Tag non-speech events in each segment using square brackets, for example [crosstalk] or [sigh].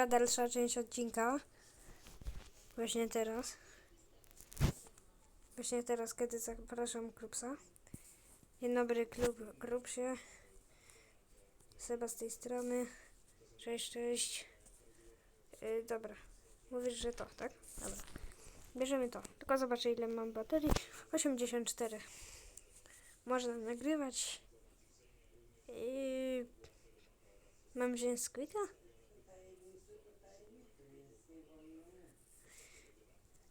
Dobra, dalsza część odcinka. Właśnie teraz. Właśnie teraz, kiedy zapraszam Krupsa. Dzień dobry, klub Krupsie. Seba z tej strony. Cześć, cześć. Yy, dobra. Mówisz, że to, tak? Dobra. Bierzemy to. Tylko zobaczę, ile mam baterii. 84. Można nagrywać. Yy, mam wziąć squeaka?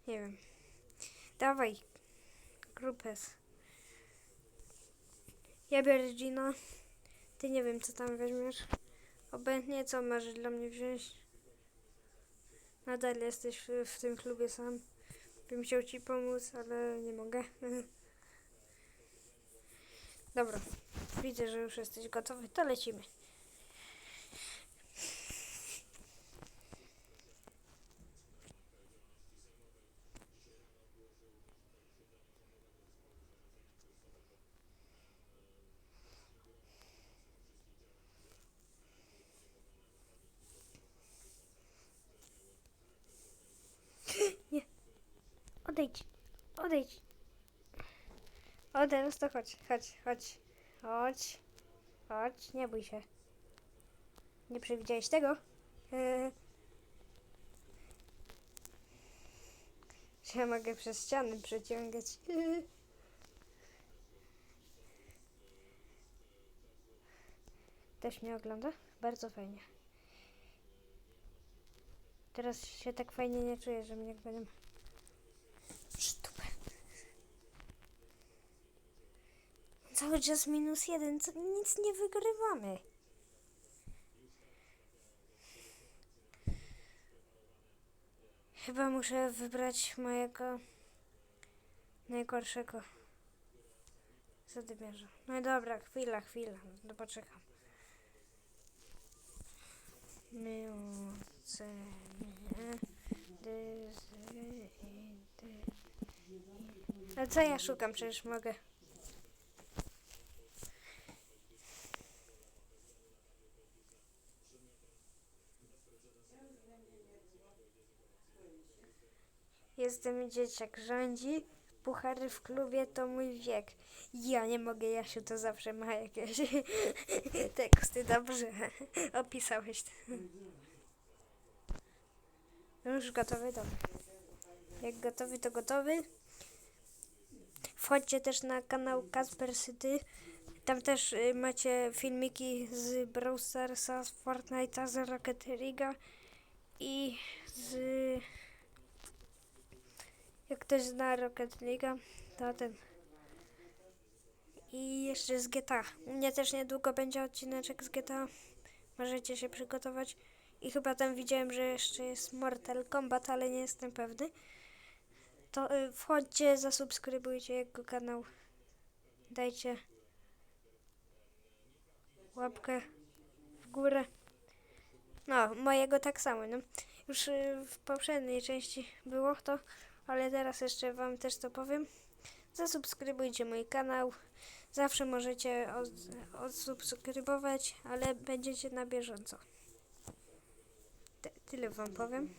Nie wiem. Dawaj. Grupes. Ja biorę Gina. Ty nie wiem, co tam weźmiesz. Obojętnie, co masz dla mnie wziąć. Nadal jesteś w, w tym klubie sam. Bym chciał ci pomóc, ale nie mogę. [laughs] Dobra. Widzę, że już jesteś gotowy. To lecimy. Odejdź. Odejdź. O, teraz to chodź, chodź, chodź. Chodź. Chodź, nie bój się. Nie przewidziałeś tego? Że ja mogę przez ściany przeciągać. Eee. Też mnie ogląda? Bardzo fajnie. Teraz się tak fajnie nie czuję, że mnie będą... Cały czas minus jeden, co, nic nie wygrywamy. Chyba muszę wybrać mojego najgorszego zadymiarza. No i dobra, chwila, chwila, no poczekam. My. A co ja szukam? Przecież mogę. Jestem dzieciak, rządzi. Puchary w klubie to mój wiek. Ja nie mogę, Jasiu, to zawsze ma jakieś [laughs] teksty. Dobrze opisałeś. No Już gotowy? Dobra. Jak gotowy, to gotowy. Wchodźcie też na kanał Kasper City. Tam też y, macie filmiki z Brawl z Fortnite'a, z Rocket League'a i z... Jak ktoś zna Rocket League'a, to ten... I jeszcze z GTA. U mnie też niedługo będzie odcineczek z GTA. Możecie się przygotować. I chyba tam widziałem, że jeszcze jest Mortal Kombat, ale nie jestem pewny. To y, wchodźcie, zasubskrybujcie jego kanał. Dajcie łapkę w górę. No, mojego tak samo. No. Już y, w poprzedniej części było to, ale teraz jeszcze Wam też to powiem. Zasubskrybujcie mój kanał. Zawsze możecie od, odsubskrybować, ale będziecie na bieżąco. Ty, tyle Wam powiem.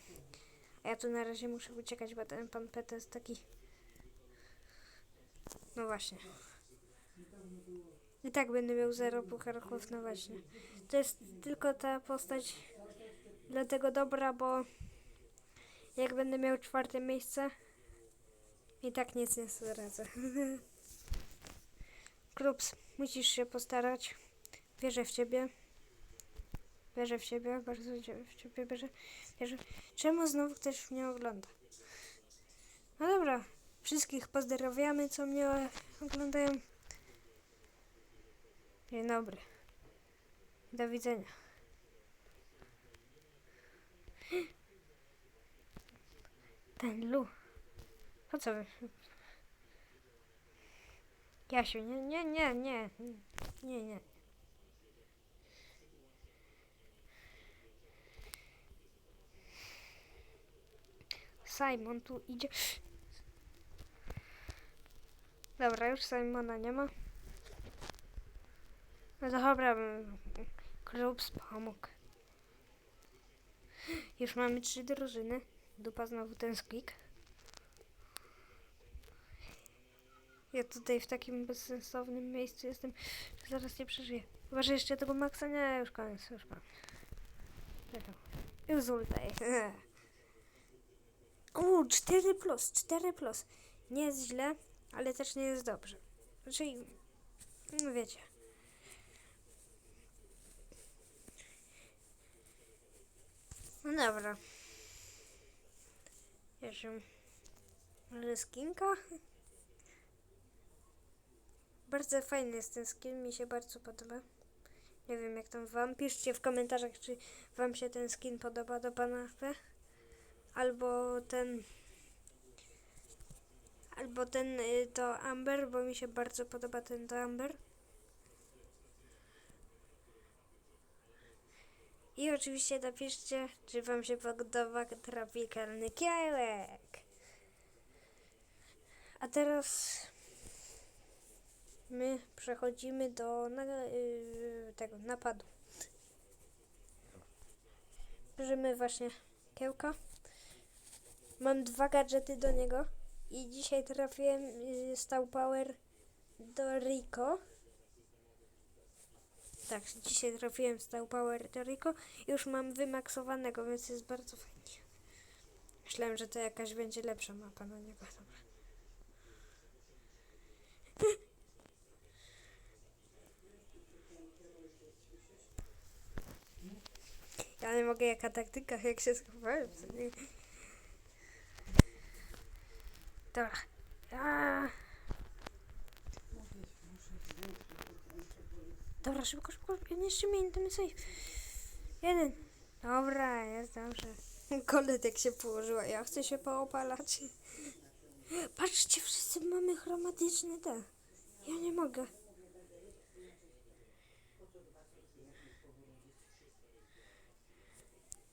A ja tu na razie muszę uciekać, bo ten pan Pete jest taki... No właśnie. I tak będę miał zero pucharków, no właśnie. To jest tylko ta postać dlatego dobra, bo jak będę miał czwarte miejsce, i tak nic nie zradzę. [laughs] Krups, musisz się postarać. Wierzę w ciebie. Wierzę w ciebie, bardzo w ciebie wierzę. wierzę. Czemu znowu ktoś mnie ogląda? No dobra, wszystkich pozdrawiamy, co mnie oglądają. Dzień dobry. Do widzenia. Ten Lu. Po co? Jasiu, nie, nie, nie, nie. Nie, nie. Simon tu idzie. Dobra, już Simona nie ma. No dobra, klub pomógł. Już mamy trzy drużyny. Dupa znowu ten sklik. Ja tutaj w takim bezsensownym miejscu jestem, że zaraz nie przeżyję. Chyba, że jeszcze tego maksa nie, już koniec, już mam. Już ultaj. [laughs] Uuu, 4 plus, 4 plus. Nie jest źle, ale też nie jest dobrze. Znaczy, no wiecie. No dobra. Jeszcze może skinka? Bardzo fajny jest ten skin, mi się bardzo podoba. Nie wiem jak tam wam. Piszcie w komentarzach, czy wam się ten skin podoba do pana HP. Albo ten... Albo ten y, to Amber, bo mi się bardzo podoba ten to Amber. I oczywiście napiszcie, czy wam się podoba tropikalny kiełek. A teraz my przechodzimy do na, yy, tego napadu. Bierzemy właśnie kiełka. Mam dwa gadżety do niego i dzisiaj trafiłem yy, Stał Power do Rico. Tak, dzisiaj trafiłem Stał Power do Rico. Już mam wymaksowanego, więc jest bardzo fajnie. Myślałem, że to jakaś będzie lepsza mapa na niego. Dobra. Ja nie mogę jaka taktyka, jak się schowałem. Dobra. A. Dobra, szybko, szybko. Jeszcze minut, ten safe. Jeden. Dobra, jest [laughs] dobrze. Koletek się położyła, ja chcę się poopalać. Patrzcie, wszyscy mamy chromatyczny te. Ja nie mogę.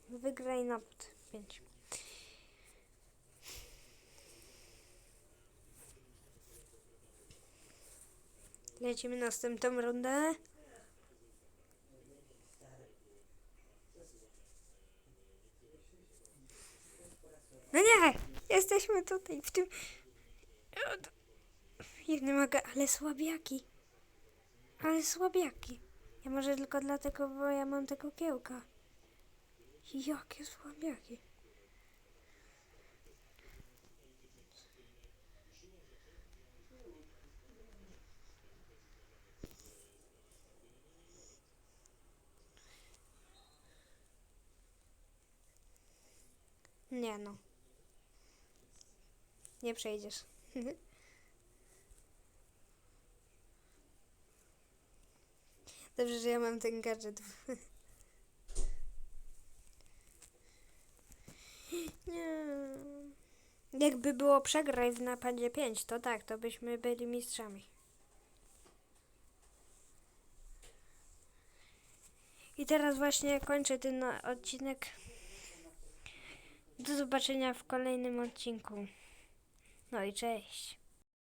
Wygraj napad. 5. Lecimy następną rundę. No nie! Jesteśmy tutaj, w tym... Ja nie mogę, ale słabiaki. Ale słabiaki. Ja może tylko dlatego, bo ja mam tego kiełka. Jakie słabiaki. Nie no. Nie przejdziesz. [laughs] Dobrze, że ja mam ten gadżet. [laughs] Nie. Jakby było przegraj w napadzie 5, to tak, to byśmy byli mistrzami. I teraz właśnie kończę ten odcinek. Do zobaczenia w kolejnym odcinku. No i cześć.